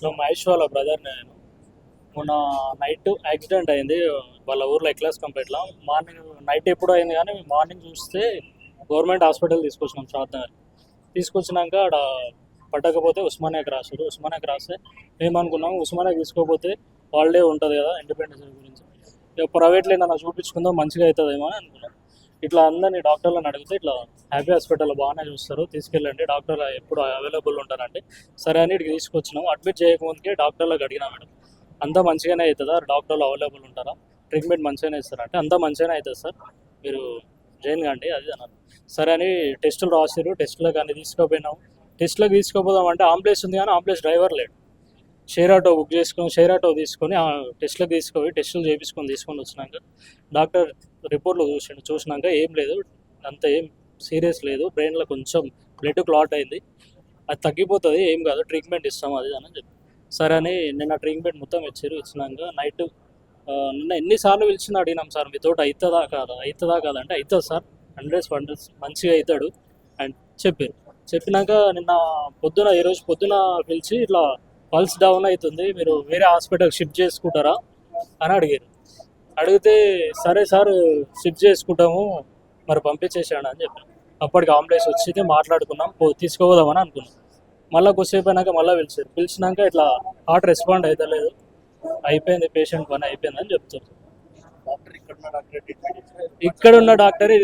So Mahesh వాళ్ళ brother నేను. మొన్న నైట్ యాక్సిడెంట్ అయింది. వాళ్ళ ఊర్లో ఎక్లాస్ కంప్లీట్లో మార్నింగ్ నైట్ ఎప్పుడు అయింది కానీ మార్నింగ్ చూస్తే గవర్నమెంట్ హాస్పిటల్ తీసుకొచ్చినాం షాద్నగర్ తీసుకొచ్చినాక ఆడ పట్టకపోతే ఉస్మానియాకి రాశారు. ఉస్మానియాకి రాస్తే మేమనుకున్నాం ఉస్మానియాకి తీసుకోకపోతే వాళ్ళే ఉంటుంది కదా ఇండిపెండెన్స్ గురించి. ఇక ప్రైవేట్లో ఏదైనా చూపించుకుందాం మంచిగా అవుతుందేమో అని అనుకున్నాం. ఇట్లా అందరినీ డాక్టర్లను అడిగితే ఇట్లా హ్యాపీ హాస్పిటల్ బాగానే చూస్తారు. తీసుకెళ్ళండి. డాక్టర్ ఎప్పుడు అవైలబుల్ ఉంటారంటే సరే అని ఇక్కడికి తీసుకొచ్చినాం అడ్మిట్ చేయకముందుకే డాక్టర్లకు అడిగినా మేడం అంతా మంచిగానే అవుతుందా? డాక్టర్లు అవైలబుల్ ఉంటారా? ట్రీట్మెంట్ మంచిగానే ఇస్తారా? అంటే అంతా మంచిగానే అవుతుంది సార్. మీరు జైన్ కాండి అది అన్నారు. సరే అని టెస్టులు రాసారు టెస్టులకు కానీ తీసుకోపోయినాం టెస్టులకు తీసుకోపోదాం అంటే ఆంబులెన్స్ ఉంది కానీ ఆంబులెన్స్ డ్రైవర్ లేడు. షేర్ ఆటో బుక్ చేసుకొని షేర్ ఆటో తీసుకొని ఆ టెస్ట్లకు తీసుకొని టెస్టులు చేయించుకొని తీసుకొని వచ్చినాక డాక్టర్ రిపోర్ట్లో చూసిండు. చూసినాక ఏం లేదు అంత ఏం సీరియస్ లేదు. బ్రెయిన్లో కొంచెం బ్లడ్ క్లాట్ అయింది. అది తగ్గిపోతుంది ఏం కాదు ట్రీట్మెంట్ ఇస్తాం అది అని చెప్పి. సరే అని నిన్న ట్రీట్మెంట్ మొత్తం ఇచ్చారు. ఇచ్చినాక నైట్ నిన్న ఎన్నిసార్లు పిలిచినా అడిగినాం సార్ మీతో అవుతుందా కాదా అవుతుందా కాదా అంటే అవుతుంది సార్. హండ్రెడ్స్ హండ్రెడ్స్ మంచిగా అవుతాడు అండ్ చెప్పారు. చెప్పినాక నిన్న పొద్దున ఈరోజు పొద్దున పిలిచి ఇట్లా పల్స్ డౌన్ అవుతుంది మీరు వేరే హాస్పిటల్ షిఫ్ట్ చేసుకుంటారా అని అడిగారు. అడిగితే సరే సార్ షిఫ్ట్ చేసుకుంటాము మరి పంపించేసాడు అని చెప్పాను అప్పటికి అంబులెన్స్ వచ్చింది మాట్లాడుకున్నాం పో తీసుకోపోదామని అనుకున్నాం. మళ్ళీ కొద్దిసేపు అయినాక మళ్ళీ పిలిచారు. పిలిచినాక ఇట్లా హార్ట్ రెస్పాండ్ అవుతలేదు అయిపోయింది పేషెంట్ పని అయిపోయింది అని చెప్తారు డాక్టర్ ఇక్కడ ఉన్న డాక్టర్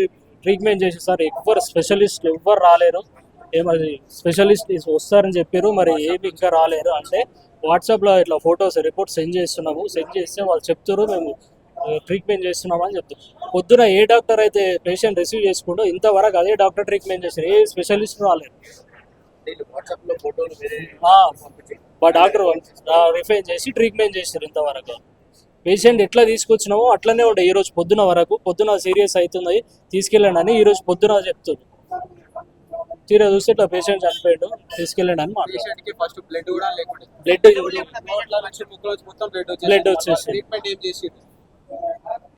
ట్రీట్మెంట్ చేసి సార్. ఎవ్వరు స్పెషలిస్ట్ ఎవ్వరు రాలేరు. ఏమది స్పెషలిస్ట్ వస్తారని చెప్పారు మరి ఏమి ఇంకా రాలేరు అంటే వాట్సాప్లో ఇట్లా ఫొటోస్ రిపోర్ట్స్ సెండ్ చేస్తున్నాము. సెండ్ చేస్తే వాళ్ళు చెప్తారు మేము ట్రీట్మెంట్ చేస్తున్నాము అని చెప్తారు. పొద్దున ఏ డాక్టర్ అయితే పేషెంట్ రిసీవ్ చేసుకుంటూ ఇంతవరకు అదే డాక్టర్ ట్రీట్మెంట్ చేశారు. ఏ స్పెషలిస్ట్ పంపించారు మా డాక్టర్ రిఫైన్ చేసి ట్రీట్మెంట్ చేశారు ఇంతవరకు. పేషెంట్ ఎట్లా తీసుకొచ్చినామో అట్లనే ఉండే ఈ రోజు పొద్దున వరకు. పొద్దున సీరియస్ అవుతుంది తీసుకెళ్ళండి అని ఈ రోజు పొద్దున చెప్తుంది తీరా చూస్తే ఇట్లా పేషెంట్ చనిపోయాడు తీసుకెళ్ళండి అని మాట పేషెంట్కి ఫస్ట్ బ్లడ్ కూడా లేకుండా. బ్లడ్ బ్లడ్ వచ్చేసి. ట్రీట్మెంట్ ఏం చేసి